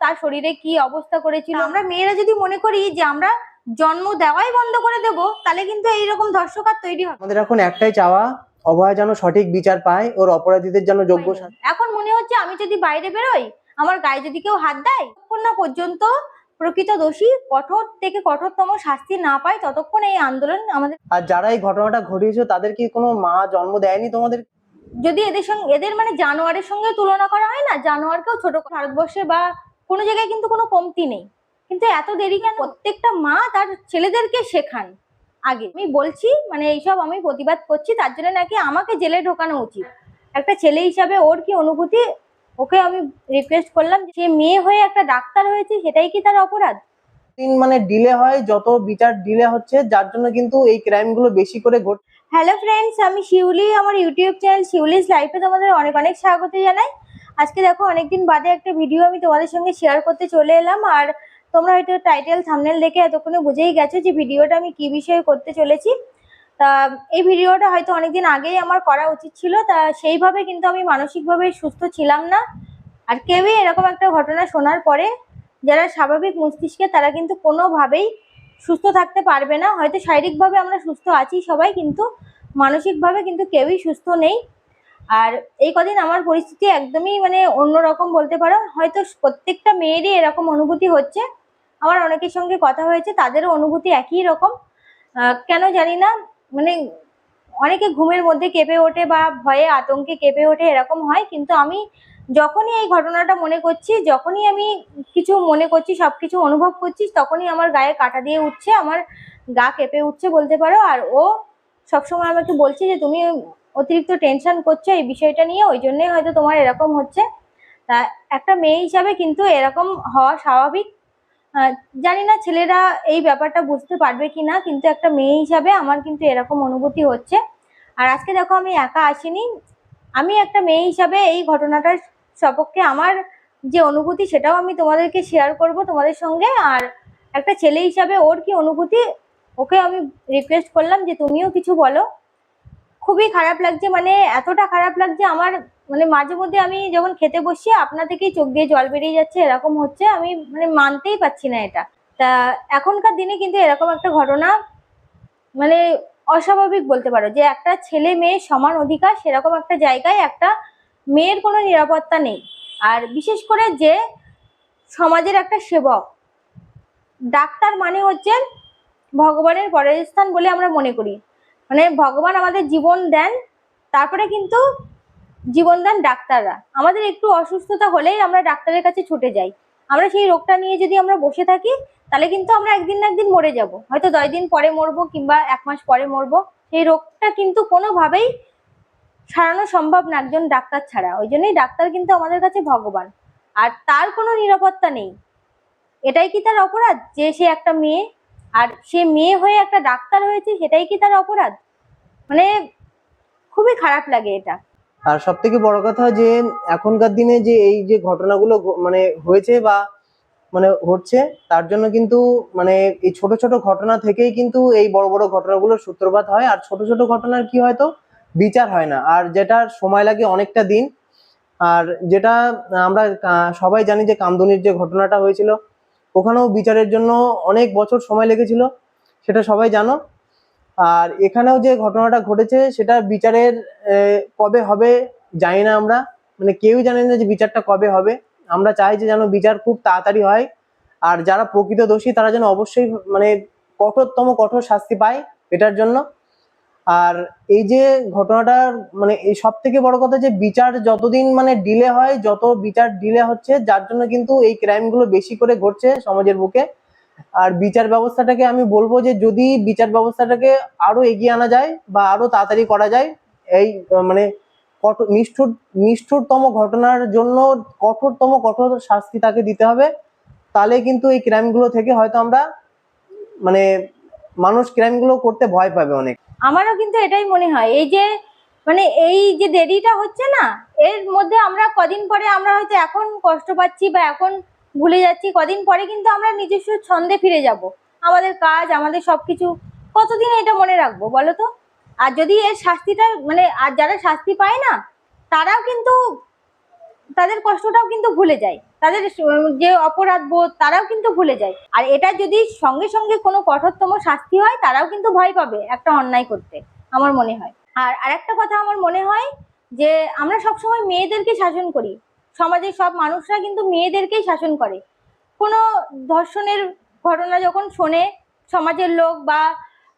তার শরীরে কি অবস্থা করেছিল। আমরা মেয়েরা যদি মনে করি যে আমরা জন্ম দেওয়াই বন্ধ করে দেব তাহলে কিন্তু এইরকম ধর্ষক আর তৈরি হবে আমাদের এখন একটাই চাওয়া অভয়া যেন সঠিক বিচার পায় ওর অপরাধীদের যেন যোগ্য এখন মনে হচ্ছে আমি যদি বাইরে বেরোই আমার গায়ে যদি কেউ হাত দেয় ততক্ষণ না পর্যন্ত প্রকৃত দোষী কঠোর থেকে কঠোরতম শাস্তি না পায় ততক্ষণ এই আন্দোলন আমাদের আর যারা এই ঘটনাটা ঘটিয়েছে তাদের কি কোনো মা জন্ম দেয়নি তোমাদের? যদি এদের সঙ্গে এদের মানে জানোয়ারের সঙ্গে তুলনা করা হয় না জানোয়ারকেও ছোট ভারতবর্ষে বা কোনো জায়গায় কিন্তু কোনো কমতি নেই। কিন্তু এত দেরি কেন? প্রত্যেকটা মা তার ছেলেদেরকে শেখান আগে। আমি বলছি মানে এইসব আমি প্রতিবাদ করছি তার জন্য নাকি আমাকে জেলে ঢোকানো উচিত। একটা ছেলে হিসাবে ওর কি অনুভূতি? ওকে আমি রিকোয়েস্ট করলাম যে সে মেয়ে হয়ে একটা ডাক্তার হয়েছে সেটাই কি তার অপরাধ? দিন মানে ডিলে হয় যত বিচার ডিলে হচ্ছে যার জন্য কিন্তু এই ক্রাইমগুলো বেশি করে ঘট হ্যালো ফ্রেন্ডস আমি শিউলি আমার ইউটিউব চ্যানেল শিউলিস লাইফে তোমাদের অনেক অনেক স্বাগত জানাই। আজকে দেখো অনেকদিন বাদে একটা ভিডিও আমি তোমাদের সঙ্গে শেয়ার করতে চলে এলাম, আর তোমরা হয়তো টাইটেল থামনেল দেখে এতক্ষণে বুঝেই গেছো যে ভিডিওটা আমি কি বিষয়ে করতে চলেছি। তা, এই ভিডিওটা হয়তো অনেকদিন আগেই আমার করা উচিত ছিল, তা সেইভাবে কিন্তু আমি মানসিকভাবে সুস্থ ছিলাম না। আর কেউই এরকম একটা ঘটনা শোনার পরে যারা স্বাভাবিক মস্তিষ্কে, তারা কিন্তু কোনোভাবেই সুস্থ থাকতে পারবে না। হয়তো শারীরিকভাবে আমরা সুস্থ আছি সবাই, কিন্তু মানসিকভাবে কিন্তু কেউই সুস্থ নেই। আর এই কদিন আমার পরিস্থিতি একদমই মানে অন্যরকম বলতে পারো। হয়তো প্রত্যেকটা মেয়েরই এরকম অনুভূতি হচ্ছে। আমার অনেকের সঙ্গে কথা হয়েছে, তাদেরও অনুভূতি একই রকম। কেন জানি না মানে অনেকে ঘুমের মধ্যে কেঁপে ওঠে বা ভয়ে আতঙ্কে কেঁপে ওঠে এরকম হয়, কিন্তু আমি যখনই এই ঘটনাটা মনে করছি, যখনই আমি কিছু মনে করছি সব কিছু অনুভব করছি, তখনই আমার গায়ে কাটা দিয়ে উঠছে, আমার গা কেঁপে উঠছে বলতে পারো। আর ও সবসময় আমাকে বলছে যে, তুমি অতিরিক্ত টেনশন করছ এই বিষয়টা নিয়ে, ওই জন্যই হয়তো তোমার এরকম হচ্ছে। তা একটা মেয়ে হিসাবে কিন্তু এরকম হওয়া স্বাভাবিক। জানি না ছেলেরা এই ব্যাপারটা বুঝতে পারবে কি না কিন্তু একটা মেয়ে হিসাবে আমার কিন্তু এরকম অনুভূতি হচ্ছে। আর আজকে দেখো আমি একা আসিনি। আমি একটা মেয়ে হিসাবে এই ঘটনাটার সপক্ষে আমার যে অনুভূতি, সেটাও আমি তোমাদেরকে শেয়ার করব তোমাদের সঙ্গে। আর একটা ছেলে হিসাবে ওর কি অনুভূতি, ওকে আমি রিকোয়েস্ট করলাম যে তুমিও কিছু বলো। খুবই খারাপ লাগছে মানে এতটা খারাপ লাগছে আমার মানে মাঝে মধ্যে আমি যখন খেতে বসি আপনা থেকেই চোখ দিয়ে জল বেরিয়ে যাচ্ছে, এরকম হচ্ছে, আমি মানে মানতেই পারছি না এটা। তা এখনকার দিনে কিন্তু এরকম একটা ঘটনা মানে অস্বাভাবিক বলতে পারো, যে একটা ছেলে মেয়ে সমান অধিকার, সেরকম একটা জায়গায় একটা মেয়ের কোনো নিরাপত্তা নেই। আর বিশেষ করে যে সমাজের একটা সেবক, ডাক্তার মানে হচ্ছে ভগবানের পরের স্থান বলে আমরা মনে করি। মানে ভগবান আমাদের জীবন দেন, তারপরে কিন্তু জীবন দেন ডাক্তাররা। আমাদের একটু অসুস্থতা হলেই আমরা ডাক্তারের কাছে ছুটে যাই। আমরা সেই রোগটা নিয়ে যদি আমরা বসে থাকি, তাহলে কিন্তু আমরা একদিন না একদিন মরে যাব। হয়তো দশ দিন পরে মরবো কিংবা এক মাস পরে মরবো। সেই রোগটা কিন্তু কোনোভাবেই সারানো সম্ভব না একজন ডাক্তার ছাড়া। ওই জন্যই ডাক্তার কিন্তু আমাদের কাছে ভগবান। আর তার কোনো নিরাপত্তা নেই। এটাই কি তার অপরাধ? যে সে একটা মেয়ে আর সে মেয়ে হয়ে একটা ডাক্তার হয়েছে, সেটাই কি তার অপরাধ? মানে খুবই খারাপ লাগে এটা। আর সব থেকে বড় কথা যে, এখনকার দিনে যে এই যে ঘটনাগুলো মানে হয়েছে বা মানে হচ্ছে তার জন্য কিন্তু মানে এই ছোট ছোট ঘটনা থেকেই কিন্তু এই বড় বড় ঘটনাগুলোর সূত্রপাত হয়। আর ছোট ছোট ঘটনার কি হয়তো? বিচার হয় না। আর যেটার সময় লাগে অনেকটা দিন। আর যেটা আমরা সবাই জানি যে কামদুনির যে ঘটনাটা হয়েছিল ওখানেও বিচারের জন্য অনেক বছর সময় লেগেছিল, সেটা সবাই জানো। আর এখানেও যে ঘটনাটা ঘটেছে, সেটা বিচারের কবে হবে জানি না আমরা। মানে কেউই জানে না যে বিচারটা কবে হবে। আমরা চাই যে যেন বিচার খুব তাড়াতাড়ি হয়। আর যারা প্রকৃত দোষী, তারা যেন অবশ্যই মানে কঠোরতম কঠোর শাস্তি পায় এটার জন্য। আর এই যে ঘটনাটার মানে এই সব থেকে বড় কথা যে বিচার যতদিন মানে ডিলে হয়, যত বিচার ডিলে হচ্ছে, যার জন্য কিন্তু এই ক্রাইমগুলো বেশি করে ঘটছে সমাজের বুকে। আর বিচার ব্যবস্থাটাকে আমি বলব যে যদি বিচার ব্যবস্থাটাকে আরও এগিয়ে আনা যায় বা আরও তাড়াতাড়ি করা যায়, এই মানে কঠোর নিষ্ঠুর, নিষ্ঠুরতম ঘটনার জন্য কঠোরতম কঠোর শাস্তি তাকে দিতে হবে। তাহলে কিন্তু এই ক্রাইমগুলো থেকে হয়তো আমরা মানে মানুষ ক্রাইমগুলো করতে ভয় পাবে অনেক। আমারও কিন্তু এটাই মনে হয়। এই যে মানে এই যে দেরিটা হচ্ছে না, এর মধ্যে আমরা কদিন পরে আমরা হয়তো এখন কষ্ট পাচ্ছি বা এখন ভুলে যাচ্ছি, কদিন পরে কিন্তু আমরা নিজস্ব ছন্দে ফিরে যাব। আমাদের কাজ, আমাদের সবকিছু, কতদিন এটা মনে রাখব বলো তো? আর যদি এর শাস্তিটা মানে আর যারা শাস্তি পায় না, তারাও কিন্তু, তাদের কষ্টটাও কিন্তু ভুলে যায়। তাদের যে অপরাধ বোধ, তারাও কিন্তু ভুলে যায়। আর এটা যদি সঙ্গে সঙ্গে কোনো কঠোরতম শাস্তি হয়, তারাও কিন্তু ভয় পাবে একটা অন্যায় করতে, আমার মনে হয়। আর আরেকটা কথা আমার মনে হয় যে, আমরা সবসময় মেয়েদেরকে শাসন করি। সমাজের সব মানুষরা কিন্তু মেয়েদেরকেই শাসন করে। কোনো ধর্ষণের ঘটনা যখন শোনে সমাজের লোক বা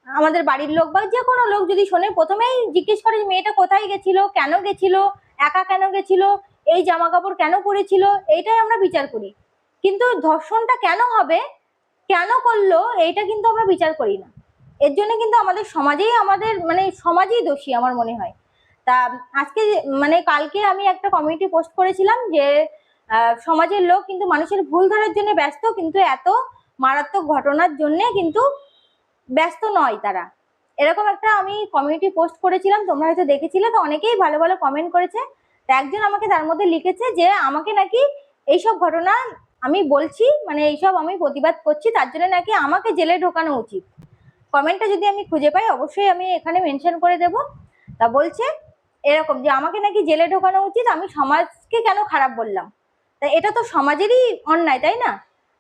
আমাদের বাড়ির লোক বা যে কোনো লোক যদি শোনে, প্রথমেই জিজ্ঞেস করে যে, মেয়েটা কোথায় গেছিল? কেন গেছিল? একা কেন গেছিল? এই জামা কাপড় কেন পরেছিল? এইটাই আমরা বিচার করি। কিন্তু ধর্ষণটা কেন হবে? কেন করল? এইটা কিন্তু আমরা বিচার করি না। এর জন্য কিন্তু আমাদের সমাজেই আমাদের মানে সমাজেই দোষী আমার মনে হয়। তা আজকে মানে কালকে আমি একটা কমিউনিটি পোস্ট করেছিলাম যে সমাজের লোক কিন্তু মানুষের ভুল ধরার জন্য ব্যস্ত, কিন্তু এত মারাত্মক ঘটনার জন্য কিন্তু ব্যস্ত নয় তারা। এরকম একটা আমি কমিউনিটি পোস্ট করেছিলাম, তোমরা হয়তো দেখেছিলে, তো অনেকেই ভালো ভালো কমেন্ট করেছে। একজন আমাকে তার মধ্যে লিখেছে যে আমাকে নাকি এইসব ঘটনা আমি বলছি মানে এইসব আমি প্রতিবাদ করছি, তার জন্য নাকি আমাকে জেলে ঢোকানো উচিত। কমেন্টটা যদি আমি খুঁজে পাই, অবশ্যই আমি এখানে মেনশন করে দেব। তা বলছে এরকম যে আমাকে নাকি জেলে ঢোকানো উচিত, আমি সমাজকে কেন খারাপ বললাম? তা এটা তো সমাজেরই অন্যায়, তাই না?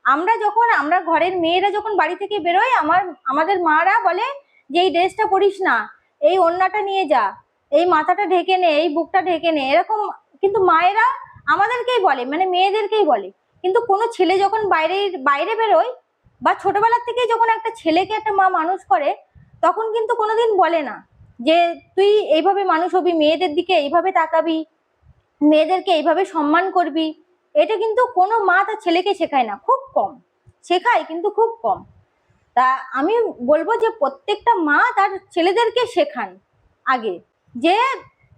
আমরা যখন, আমরা ঘরের মেয়েরা যখন বাড়ি থেকে বেরোয়, আমার, আমাদের মারা বলে যে, এই ড্রেসটা পরিস না, এই ওড়নাটা নিয়ে যা। এই মাথাটা ঢেকে নে, এই বুকটা ঢেকে নে, এরকম কিন্তু মায়েরা আমাদেরকেই বলে মানে মেয়েদেরকেই বলে। কিন্তু কোনো ছেলে যখন বাইরে বাইরে বেরোয় বা ছোটবেলার থেকেই যখন একটা ছেলেকে একটা মা মানুষ করে, তখন কিন্তু কোনোদিন বলে না যে, তুই এইভাবে মানুষ হবি, মেয়েদের দিকে এইভাবে তাকাবি, মেয়েদেরকে এইভাবে সম্মান করবি। এটা কিন্তু কোনো মা তার ছেলেকে শেখায় না, খুব কম। শেখায়, কিন্তু খুব কম। তা আমি বলব যে, প্রত্যেকটা মা তার ছেলেদেরকে শেখান আগে। যে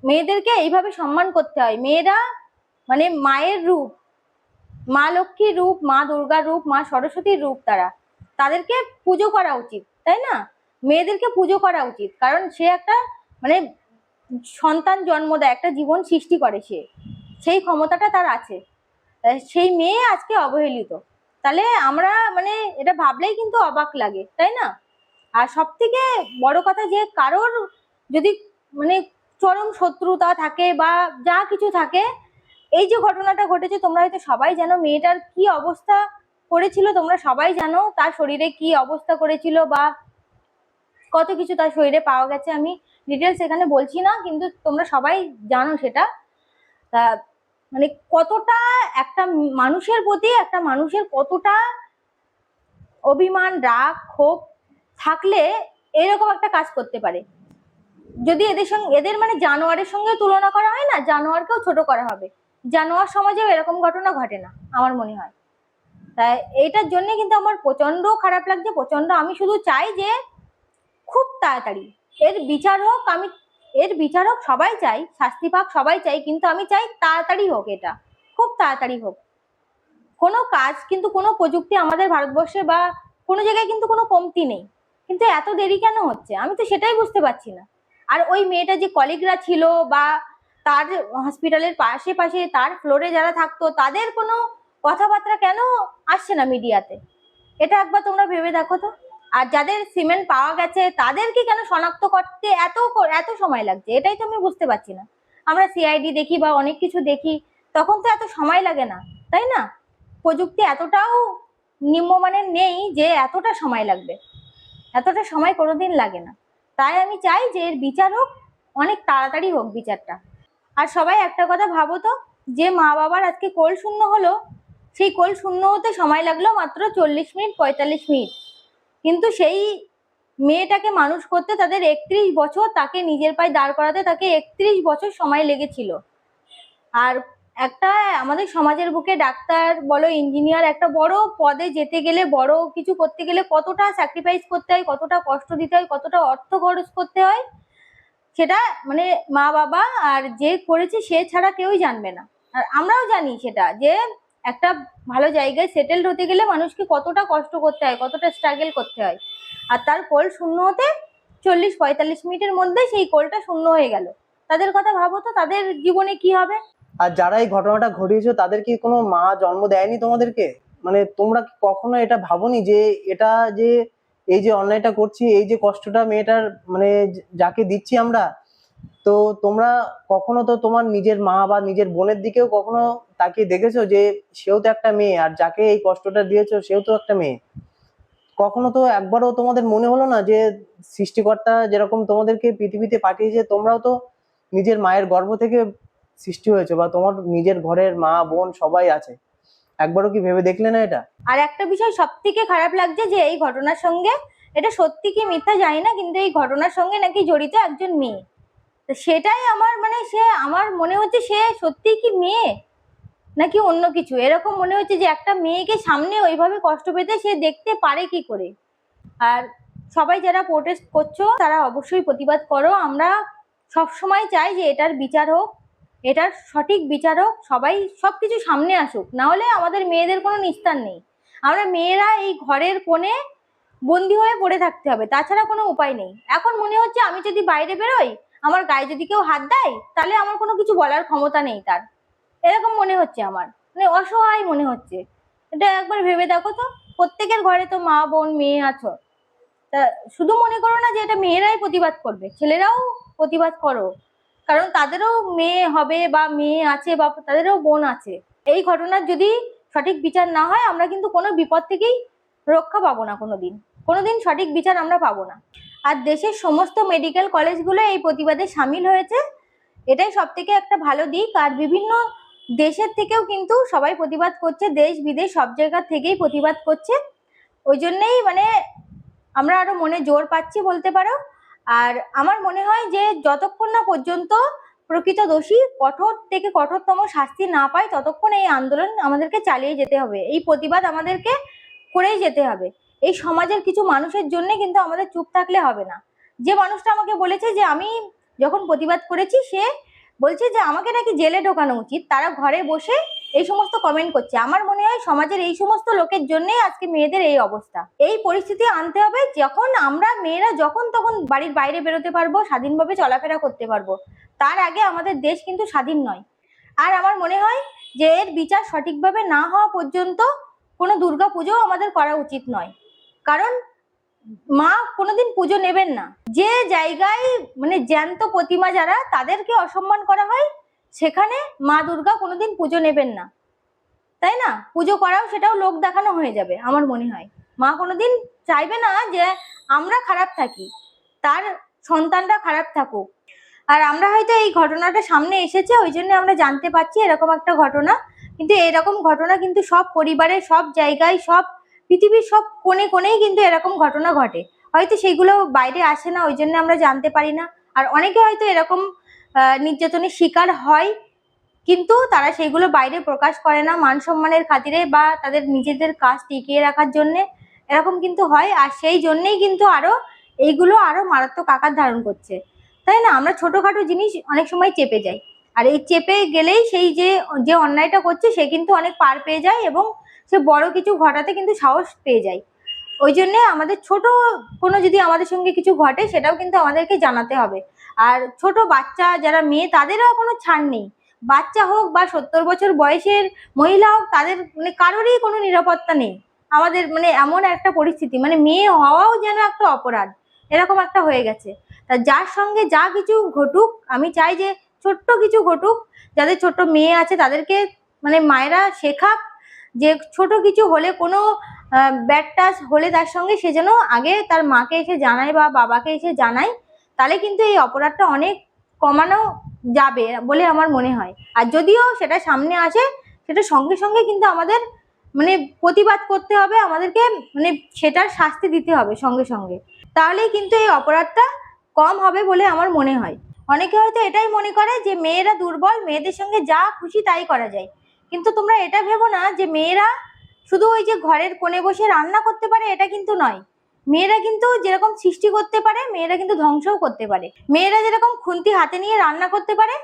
মেয়েদেরকে এইভাবে সম্মান করতে হয়। মেয়েরা মানে মায়ের রূপ, মা লক্ষ্মীর রূপ, মা দুর্গার রূপ, মা সরস্বতীর রূপ তারা। তাদেরকে পুজো করা উচিত, তাই না? মেয়েদেরকে পুজো করা উচিত, কারণ সে একটা মানে সন্তান জন্ম দেয়, একটা জীবন সৃষ্টি করে সে। সেই ক্ষমতাটা তার আছে। সেই মেয়ে আজকে অবহেলিত। তাহলে আমরা মানে এটা ভাবলেই কিন্তু অবাক লাগে, তাই না? আর সব থেকে বড় কথা যে কারোর যদি মানে চরম শত্রুতা থাকে বা যা কিছু থাকে, এই যে ঘটনাটা ঘটেছে, তোমরা হয়তো সবাই জানো মেয়েটার কি অবস্থা করেছিল, তোমরা সবাই জানো তার শরীরে কি অবস্থা করেছিল বা কত কিছু তার শরীরে পাওয়া গেছে, আমি ডিটেলস এখানে বলছি না, কিন্তু তোমরা সবাই জানো সেটা। তা মানে কতটা একটা মানুষের প্রতি, একটা মানুষের কতটা অভিমান, রাগ, ক্ষোভ থাকলে এরকম একটা কাজ করতে পারে। যদি এদের সঙ্গে, এদের মানে জানোয়ারের সঙ্গে তুলনা করা হয় না, জানোয়ারকেও ছোট করা হবে। জানোয়ার সমাজেও এরকম ঘটনা ঘটে না, আমার মনে হয়। তাই এইটার জন্য কিন্তু আমার প্রচণ্ড খারাপ লাগছে প্রচণ্ড আমি শুধু চাই যে খুব তাড়াতাড়ি। এর বিচার হোক, আমি, এর বিচার হোক, সবাই চাই, শাস্তি পাক, সবাই চাই, কিন্তু আমি চাই তাড়াতাড়ি হোক এটা, খুব তাড়াতাড়ি হোক। কোনো কাজ কিন্তু, কোনো প্রযুক্তি আমাদের ভারতবর্ষে বা কোনো জায়গায় কিন্তু কোনো কমতি নেই। কিন্তু এত দেরি কেন হচ্ছে? আমি তো সেটাই বুঝতে পারছি না। আর ওই মেয়েটা যে কলিগরা ছিল বা তার হসপিটালের পাশে পাশে তার ফ্লোরে যারা থাকতো, তাদের কোনো কথাবার্তা কেন আসছে না মিডিয়াতে? এটা একবার তোমরা ভেবে দেখো তো। আর যাদের সিমেন্ট পাওয়া গেছে, তাদেরকে কেন শনাক্ত করতে এত এত সময় লাগছে? এটাই তো আমি বুঝতে পারছি না। আমরা সিআইডি দেখি বা অনেক কিছু দেখি, তখন তো এত সময় লাগে না, তাই না? প্রযুক্তি এতটাও নিম্নমানের নেই যে এতটা সময় লাগবে। এতটা সময় কোনোদিন লাগে না। তাই আমি চাই যে এর বিচার হোক, অনেক তাড়াতাড়ি হোক বিচারটা। আর সবাই একটা কথা ভাবো তো, যে মা বাবার আজকে কোল শূন্য হলো, সেই কোল শূন্য হতে সময় লাগল মাত্র চল্লিশ মিনিট, পঁয়তাল্লিশ মিনিট। কিন্তু সেই মেয়েটাকে মানুষ করতে তাদের একত্রিশ বছর তাকে নিজের পায়ে দাঁড় করাতে তাকে একত্রিশ বছর সময় লেগেছিল। আর একটা আমাদের সমাজের বুকে ডাক্তার বলো ইঞ্জিনিয়ার একটা বড় পদে যেতে গেলে, বড় কিছু করতে গেলে কতটা স্যাক্রিফাইস করতে হয়, কতটা কষ্ট দিতে হয়, কতটা অর্থ খরচ করতে হয়, সেটা মানে মা বাবা আর যে করেছে সে ছাড়া কেউই জানবে না। আর আমরাও জানি সেটা যে একটা ভালো জায়গায় সেটেলড হতে গেলে মানুষকে কতটা কষ্ট করতে হয়, কতটা স্ট্রাগল করতে হয়। আর তার কোল শূন্য হতে চল্লিশ পঁয়তাল্লিশ মিনিটের মধ্যে সেই কোলটা শূন্য হয়ে গেল। তাদের কথা ভাবো তো, তাদের জীবনে কি হবে? আর যারা এই ঘটনাটা ঘটিয়েছো, তাদের কি কোনো মা জন্ম দেয়নি তোমাদেরকে? মানে তোমরা কি কখনো এটা ভাবোনি যে এটা যে এই যে অন্যায়টা করছি, এই যে কষ্টটা মেয়েটার মানে যাকে দিচ্ছি আমরা, তো তোমরা কখনো তো তোমার নিজের মা বা নিজের বোনের দিকেও কখনো তাকে দেখেছ যে সেও তো একটা মেয়ে আর যাকে এই কষ্টটা দিয়েছ সেও তো একটা মেয়ে? কখনো তো একবারও তোমাদের মনে হলো না যে সৃষ্টিকর্তা যেরকম তোমাদেরকে পৃথিবীতে পাঠিয়েছে, তোমরাও তো নিজের মায়ের গর্ভ থেকে সৃষ্টি হয়েছে বা তোমার নিজের ঘরের মা, বোন সবাই আছে। একবারও কি ভেবে দেখলে না এটা? আর একটা বিষয় সব থেকে খারাপ লাগছে যে এই ঘটনার সঙ্গে, এটা সত্যি কি মিথ্যা জানি না, কিন্তু এই ঘটনার সঙ্গে নাকি জড়িত একজন মেয়ে। তো সেটাই আমার মানে সে, আমার মনে হচ্ছে সে সত্যি কি মেয়ে? নাকি অন্য কিছু? এরকম মনে হচ্ছে যে একটা মেয়েকে সামনে ওইভাবে কষ্ট পেতে সে দেখতে পারে কি করে? আর সবাই যারা প্রোটেস্ট করছ, তারা অবশ্যই প্রতিবাদ করো। আমরা সবসময় চাই যে এটার বিচার হোক এটার সঠিক বিচার হোক সবাই সব কিছু সামনে আসুক না হলে আমাদের মেয়েদের কোনো নিস্তার নেই। আমরা মেয়েরা এই ঘরের কোণে বন্দি হয়ে পড়ে থাকতে হবে, তাছাড়া কোনো উপায় নেই। এখন মনে হচ্ছে আমি যদি বাইরে বেরোই, আমার গায়ে যদি কেউ হাত দেয়, তাহলে আমার কোনো কিছু বলার ক্ষমতা নেই তার। এরকম মনে হচ্ছে আমার মানে অসহায় মনে হচ্ছে। এটা একবার ভেবে দেখো তো, প্রত্যেকের ঘরে তো মা, বোন, মেয়ে আছো। তা শুধু মনে করো না যে এটা মেয়েরাই প্রতিবাদ করবে, ছেলেরাও প্রতিবাদ করো। কারণ তাদেরও মেয়ে হবে বা মেয়ে আছে বা তাদেরও বোন আছে। এই ঘটনার যদি সঠিক বিচার না হয়, আমরা কিন্তু কোনো বিপদ থেকেই রক্ষা পাবো না কোনো দিন কোনো দিন সঠিক বিচার আমরা পাবো না। আর দেশের সমস্ত মেডিকেল কলেজগুলো এই প্রতিবাদে সামিল হয়েছে। এটাই সব থেকে একটা ভালো দিক। আর বিভিন্ন দেশের থেকেও কিন্তু সবাই প্রতিবাদ করছে। দেশ, বিদেশ সব জায়গা থেকেই প্রতিবাদ করছে। ওই জন্যেই মানে আমরা আরও মনে জোর পাচ্ছি বলতে পারো। আর আমার মনে হয় যে যতক্ষণ না পর্যন্ত প্রকৃত দোষী কঠোর থেকে কঠোরতম শাস্তি না পায়, ততক্ষণ এই আন্দোলন আমাদেরকে চালিয়ে যেতে হবে। এই প্রতিবাদ আমাদেরকে করেই যেতে হবে। এই সমাজের কিছু মানুষের জন্য কিন্তু আমাদের চুপ থাকলে হবে না। যে মানুষটা আমাকে বলেছে যে, আমি যখন প্রতিবাদ করেছি, সে বলছে যে, আমাকে নাকি জেলে ঢোকানো উচিত। তারা ঘরে বসে এই সমস্ত কমেন্ট করছে। আমার মনে হয় সমাজের এই সমস্ত লোকের জন্যই আজকে মেয়েদের এই অবস্থা। এই পরিস্থিতি আনতে হবে, যখন আমরা মেয়েরা যখন তখন বাড়ির বাইরে বেরোতে পারব, স্বাধীনভাবে চলাফেরা করতে পারব। তার আগে আমাদের দেশ কিন্তু স্বাধীন নয়। আর আমার মনে হয় যে এর বিচার সঠিকভাবে না হওয়া পর্যন্ত কোনো দুর্গা পুজো আমাদের করা উচিত নয়। কারণ মা কোনোদিন পুজো নেবেন না। যে জায়গায় মানে জ্যান্ত প্রতিমা যারা, তাদেরকে অসম্মান করা হয় সেখানে মা দুর্গা কোনোদিন পুজো নেবেন না। তাই না? পুজো করাও সেটাও লোক দেখানো হয়ে যাবে, আমার মনে হয়। মা কোনোদিন চাইবে না যে আমরা খারাপ থাকি, তার সন্তানরা খারাপ থাকুক। আর আমরা হয়তো এই ঘটনাটা সামনে এসেছে, ওই জন্য আমরা জানতে পারছি এরকম একটা ঘটনা। কিন্তু এরকম ঘটনা কিন্তু সব পরিবারে, সব জায়গায়, সব পৃথিবীর সব কোণে কোণেই কিন্তু এরকম ঘটনা ঘটে। হয়তো সেগুলো বাইরে আসে না, ওই জন্য আমরা জানতে পারি না। আর অনেকে হয়তো এরকম নির্যাতনের শিকার হয়। কিন্তু তারা সেইগুলো বাইরে প্রকাশ করে না মান সম্মানের খাতিরে বা তাদের নিজেদের কাজ টিকিয়ে রাখার জন্য। এরকম কিন্তু হয় আর সেই জন্যেই কিন্তু আরও এইগুলো আরও মারাত্মক আকার ধারণ করছে। তাই না? আমরা ছোটোখাটো জিনিস অনেক সময় চেপে যাই। আর এই চেপে গেলেই সেই যে যে অন্যায়টা করছে সে কিন্তু অনেক পার পেয়ে যায় এবং সে বড় কিছু ঘটাতে কিন্তু সাহস পেয়ে যায়। ওই জন্যে আমাদের ছোট কোনো যদি আমাদের সঙ্গে কিছু ঘটে সেটাও কিন্তু আমাদেরকে জানাতে হবে। আর ছোট বাচ্চা যারা মেয়ে, তাদেরও কোনো ছাড় নেই। বাচ্চা হোক বা সত্তর বছর বয়সের মহিলা হোক, তাদের মানে কারোরই কোনো নিরাপত্তা নেই। আমাদের মানে এমন একটা পরিস্থিতি মানে মেয়ে হওয়াও যেন একটা অপরাধ, এরকম একটা হয়ে গেছে। তা যার সঙ্গে যা কিছু ঘটুক, আমি চাই যে ছোট্ট কিছু ঘটুক, যাদের ছোট মেয়ে আছে, তাদেরকে মানে মায়েরা শেখাক যে ছোট কিছু হলে কোনো ব্যাড টাচ হলে তার সঙ্গে সে যেন আগে তার মাকে এসে জানায় বা বাবাকে এসে জানায়। তাহলে কিন্তু এই অপরাধটা অনেক কমানো যাবে বলে আমার মনে হয়। আর যদিও সেটা সামনে আসে, সেটা সঙ্গে সঙ্গে কিন্তু আমাদের মানে প্রতিবাদ করতে হবে, আমাদেরকে মানে সেটার শাস্তি দিতে হবে সঙ্গে সঙ্গে। তাহলেই কিন্তু এই অপরাধটা কম হবে বলে আমার মনে হয়। অনেকে হয়তো এটাই মনে করে যে মেয়েরা দুর্বল, মেয়েদের সঙ্গে যা খুশি তাই করা যায়। কিন্তু তোমরা এটা ভেবো না যে মেয়েরা শুধু ওই যে ঘরের কোণে বসে রান্না করতে পারে, এটা কিন্তু নয়। মেয়েরা কিন্তু যেরকম সৃষ্টি করতে পারে, মেয়েরা কিন্তু ধ্বংসও করতে পারে। মেয়েরা যেরকম খুন্তি হাতে নিয়ে রান্না করতে পারে,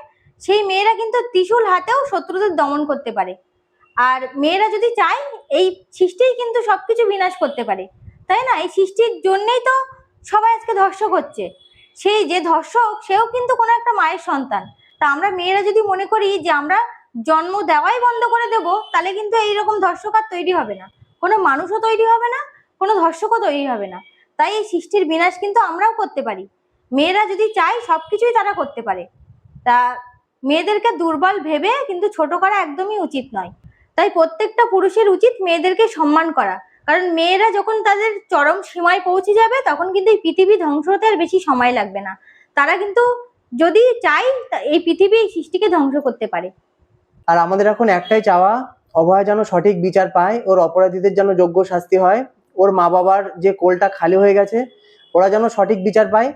সেই মেয়েরা কিন্তু ত্রিশূল হাতেও শত্রুদের দমন করতে পারে। আর মেয়েরা যদি চায়, এই সৃষ্টিই কিন্তু সবকিছু বিনাশ করতে পারে। তাই না? এই সৃষ্টির জন্যেই তো সবাই আজকে ধর্ষক হচ্ছে। সেই যে ধর্ষক, সেও কিন্তু কোনো একটা মায়ের সন্তান। তা আমরা মেয়েরা যদি মনে করি যে আমরা জন্ম দেওয়াই বন্ধ করে দেব, তাহলে কিন্তু এইরকম ধর্ষক আর তৈরি হবে না। কোনো মানুষও তৈরি হবে না কোনো ধর্ষকও তৈরি হবে না। তাই এই সৃষ্টির বিনাশ কিন্তু আমরাও করতে পারি। মেয়েরা যদি চায় সব কিছুই তারা করতে পারে। তা মেয়েদেরকে দুর্বল ভেবে কিন্তু ছোট করা একদমই উচিত নয়। তাই প্রত্যেকটা পুরুষের উচিত মেয়েদেরকে সম্মান করা। কারণ মেয়েরা যখন তাদের চরম সীমায় পৌঁছে যাবে, তখন কিন্তু এই পৃথিবী ধ্বংস হতে আর বেশি সময় লাগবে না। তারা কিন্তু যদি চাই এই পৃথিবী এই সৃষ্টিকে ধ্বংস করতে পারে। আর আমাদের এখন একটাই চাওয়া, অভয়া যেন সঠিক বিচার পায়, ওর অপরাধীদের যেন যোগ্য শাস্তি হয়। ওর মা বাবার যে কোলটা খালি হয়ে গেছে ওরা যেন সঠিক বিচার পায়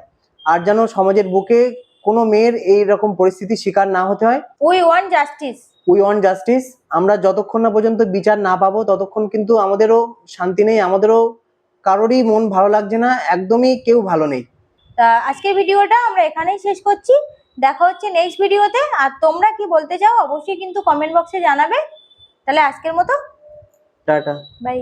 আর যেন সমাজের বুকে কোনো মেয়ের এই রকম পরিস্থিতির শিকার না হতে হয়। We want justice we want justice আমরা যতক্ষণ না পর্যন্ত বিচার না পাবো ততক্ষণ কিন্তু আমাদেরও শান্তি নেই আমাদেরও কারোরই মন ভালো লাগছে না একদমই কেউ ভালো নেই। তা আজকের ভিডিওটা আমরা এখানেই শেষ করছি। দেখা হচ্ছে নেক্সট ভিডিওতে। আর তোমরা কি বলতে চাও অবশ্যই কিন্তু কমেন্ট বক্সে জানাবে। তাহলে আজকের মতো। টাটা। বাই